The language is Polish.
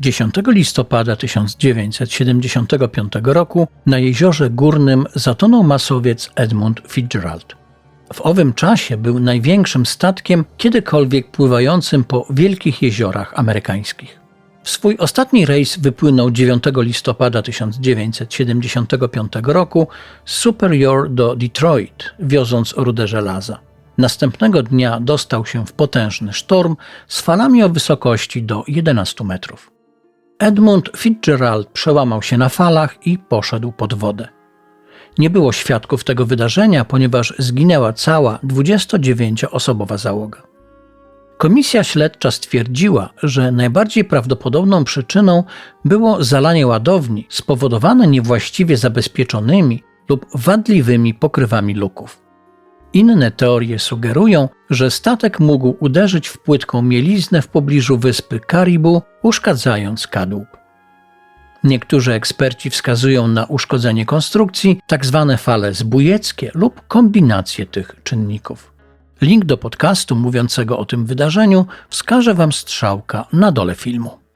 10 listopada 1975 roku na jeziorze górnym zatonął masowiec Edmund Fitzgerald. W owym czasie był największym statkiem kiedykolwiek pływającym po wielkich jeziorach amerykańskich. W swój ostatni rejs wypłynął 9 listopada 1975 roku z Superior do Detroit, wioząc rudę żelaza. Następnego dnia dostał się w potężny sztorm z falami o wysokości do 11 metrów. Edmund Fitzgerald przełamał się na falach i poszedł pod wodę. Nie było świadków tego wydarzenia, ponieważ zginęła cała 29-osobowa załoga. Komisja śledcza stwierdziła, że najbardziej prawdopodobną przyczyną było zalanie ładowni spowodowane niewłaściwie zabezpieczonymi lub wadliwymi pokrywami luków. Inne teorie sugerują, że statek mógł uderzyć w płytką mieliznę w pobliżu wyspy Karibu, uszkadzając kadłub. Niektórzy eksperci wskazują na uszkodzenie konstrukcji, tzw. fale zbójeckie lub kombinację tych czynników. Link do podcastu mówiącego o tym wydarzeniu wskaże Wam strzałka na dole filmu.